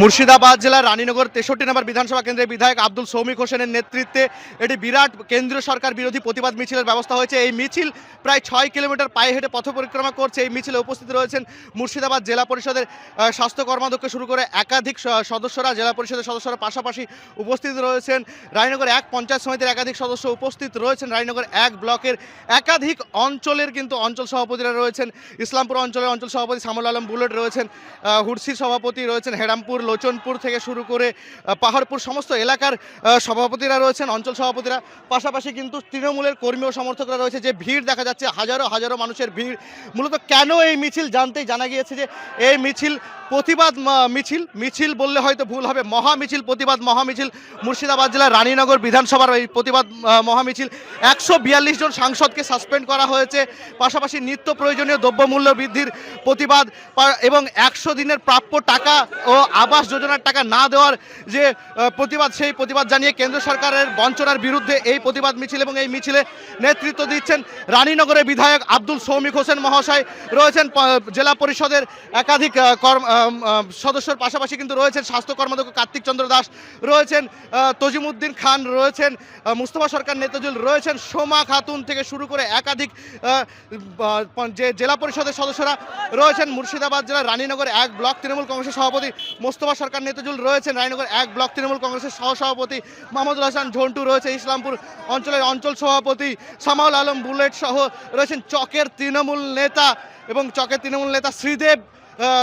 মুর্শিদাবাদ জেলার রানীনগর তেষট্টি নম্বর বিধানসভা কেন্দ্রের বিধায়ক আব্দুল সৌমিক হোসেনের নেতৃত্বে এটি বিরাট কেন্দ্রীয় সরকার বিরোধী প্রতিবাদ মিছিলের ব্যবস্থা হয়েছে। এই মিছিল প্রায় ছয় কিলোমিটার পায়ে হেঁটে পথ পরিক্রমা করছে। এই মিছিলে উপস্থিত রয়েছেন মুর্শিদাবাদ জেলা পরিষদের স্বাস্থ্য কর্মাধ্যক্ষ শুরু করে একাধিক সদস্যরা জেলা পরিষদের সদস্যরা পাশাপাশি উপস্থিত রয়েছেন। রানীনগর এক পঞ্চায়েত সমিতির একাধিক সদস্য উপস্থিত রয়েছেন। রানীনগর এক ব্লকের একাধিক অঞ্চলের কিন্তু অঞ্চল সভাপতিরা রয়েছেন। ইসলামপুর অঞ্চলের অঞ্চল সভাপতি সামুল আলম বুলেট রয়েছেন। আহ, হুরসির সভাপতি রয়েছেন। হেরামপুর লোচনপুর থেকে শুরু করে পাহাড়পুর সমস্ত এলাকার সভাপতিরা রয়েছেন, অঞ্চল সভাপতিরা। পাশাপাশি কিন্তু তৃণমূলের কর্মী ও সমর্থকরা রয়েছে। যে ভিড় দেখা যাচ্ছে, হাজারো হাজারো মানুষের ভিড়। মূলত কেন এই মিছিল জানতেই জানা গিয়েছে যে এই মিছিল প্রতিবাদ মিছিল মিছিল বললে হয়তো ভুল হবে মহা মিছিল প্রতিবাদ মহা মিছিল মুর্শিদাবাদ জেলার রানীনগর বিধানসভার এই প্রতিবাদ আহ, মহা মিছিল একশো বিয়াল্লিশ জন সাংসদকে সাসপেন্ড করা হয়েছে। পাশাপাশি নিত্য প্রয়োজনীয় দ্রব্যমূল্য বৃদ্ধির প্রতিবাদ এবং একশো দিনের প্রাপ্য টাকা ও আবাস যোজনার টাকা না দেওয়ার যে প্রতিবাদ সেই প্রতিবাদ জানিয়ে কেন্দ্র সরকারের বঞ্চনার বিরুদ্ধে এই প্রতিবাদ মিছিল এবং এই মিছিলে নেতৃত্ব দিচ্ছেন রানীনগরের বিধায়ক আব্দুল সৌমিক হোসেন মহাশয়। রয়েছেন জেলা পরিষদের একাধিক কর্ম সদস্যর পাশাপাশি কিন্তু রয়েছেন স্বাস্থ্য কর্মাধ্যক্ষ কার্তিক চন্দ্র দাস, রয়েছেন তজিমুদ্দিন খান, রয়েছেন মুস্তফা সরকার, নেতাজুল, রয়েছেন সোমা খাতুন থেকে শুরু করে একাধিক যে জেলা পরিষদের সদস্যরা রয়েছেন, মুর্শিদাবাদ জেলার রানীনগর এক ব্লক, তৃণমূল কংগ্রেসের সভাপতি মোস্তফা সরকার, নেতাজুল রয়েছেন রানীনগর এক ব্লক, তৃণমূল কংগ্রেসের সহসভাপতি মাহমুদুল হাসান ঝন্টু রয়েছে, ইসলামপুর অঞ্চলের অঞ্চল সভাপতি সামাউল আলম বুলেট সহ রয়েছেন চকের তৃণমূল নেতা এবং চকের তৃণমূল নেতা শ্রীদেব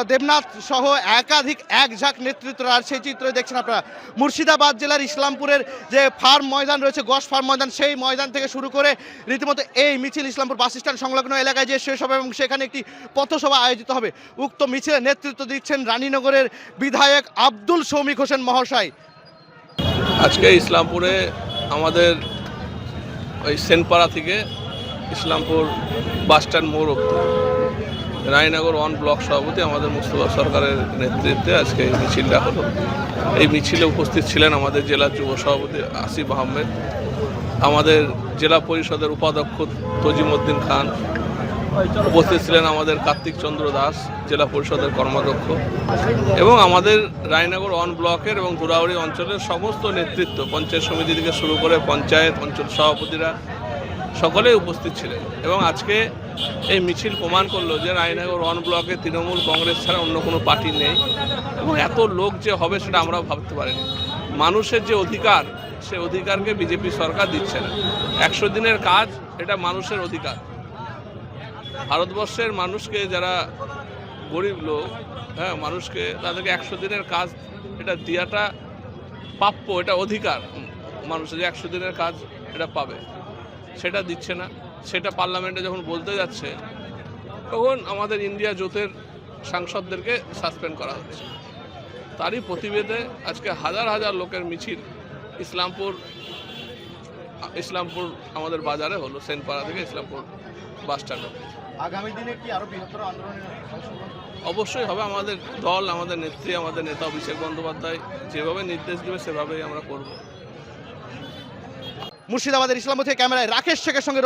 দেবনাথ সহ একাধিক এক ঝাঁক নেতৃত্ব আর সেই চিত্র দেখছেন আপনারা। মুর্শিদাবাদ জেলার ইসলামপুরের যে ফার্ম ময়দান রয়েছে, গস ফার্ম ময়দান, সেই ময়দান থেকে শুরু করে রীতিমতো এই মিছিল ইসলামপুর বাস স্ট্যান্ড সংলগ্ন এলাকায় যে শেষ হবে এবং সেখানে একটি পথসভা আয়োজিত হবে। উক্ত মিছিলে নেতৃত্ব দিচ্ছেন রানীনগরের বিধায়ক আব্দুল সৌমিক হোসেন মহাশয়। আজকে ইসলামপুরে আমাদের ওই সেনপাড়া থেকে ইসলামপুর বাসস্ট্যান্ড মোড় অব্দি রায়নগর ওয়ান ব্লক সভাপতি আমাদের মুস্তফা সরকারের নেতৃত্বে আজকে এই মিছিলটা হলো। এই মিছিলে উপস্থিত ছিলেন আমাদের জেলা যুব সভাপতি আসিফ আহমেদ, আমাদের জেলা পরিষদের উপাধ্যক্ষ তজিমউদ্দিন খান, উপস্থিত ছিলেন আমাদের কার্তিক চন্দ্র দাস, জেলা পরিষদের কর্মাধ্যক্ষ এবং আমাদের রায়নগর ওয়ান ব্লকের এবং দুরাউড়ি অঞ্চলের সমস্ত নেতৃত্ব, পঞ্চায়েত সমিতি থেকে শুরু করে পঞ্চায়েত অঞ্চল সভাপতিরা সকলেই উপস্থিত ছিলেন এবং আজকে এই মিছিল প্রমাণ করল যে রায়নগর ওয়ান ব্লকে তৃণমূল কংগ্রেস ছাড়া অন্য কোনো পার্টি নেই এবং এত লোক যে হবে সেটা আমরাও ভাবতে পারিনি। মানুষের যে অধিকার, সে অধিকারকে বিজেপি সরকার দিচ্ছে না। একশো দিনের কাজ, এটা মানুষের অধিকার। ভারতবর্ষের মানুষকে যারা গরিব লোক হ্যাঁ মানুষকে তাদেরকে একশো দিনের কাজ, এটা দেওয়াটা প্রাপ্য, এটা অধিকার। মানুষের যে একশো দিনের কাজ, এটা পাবে। সেটা দিচ্ছে না। সেটা পার্লামেন্টে যখন বলতে যাচ্ছে তখন আমাদের ইন্ডিয়া জোটের সাংসদদেরকে সাসপেন্ড করা হচ্ছে। তারই প্রতিবেদে আজকে হাজার হাজার লোকের মিছিল ইসলামপুর ইসলামপুর আমাদের বাজারে হলো সেনপাড়া থেকে ইসলামপুর বাস স্ট্যান্ড। আগামী দিনে কি আরও বৃহত্তর আন্দোলনের অবশ্যই হবে আমাদের দল আমাদের নেত্রী আমাদের নেতা অভিষেক বন্দ্যোপাধ্যায় যেভাবে নির্দেশ দেবে সেভাবেই আমরা করব। মুর্শিদাবাদের ইসলামপুর থেকে ক্যামেরায় রাকেশ শেখের সঙ্গে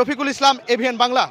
রফিকুল ইসলাম এভিএন বাংলা।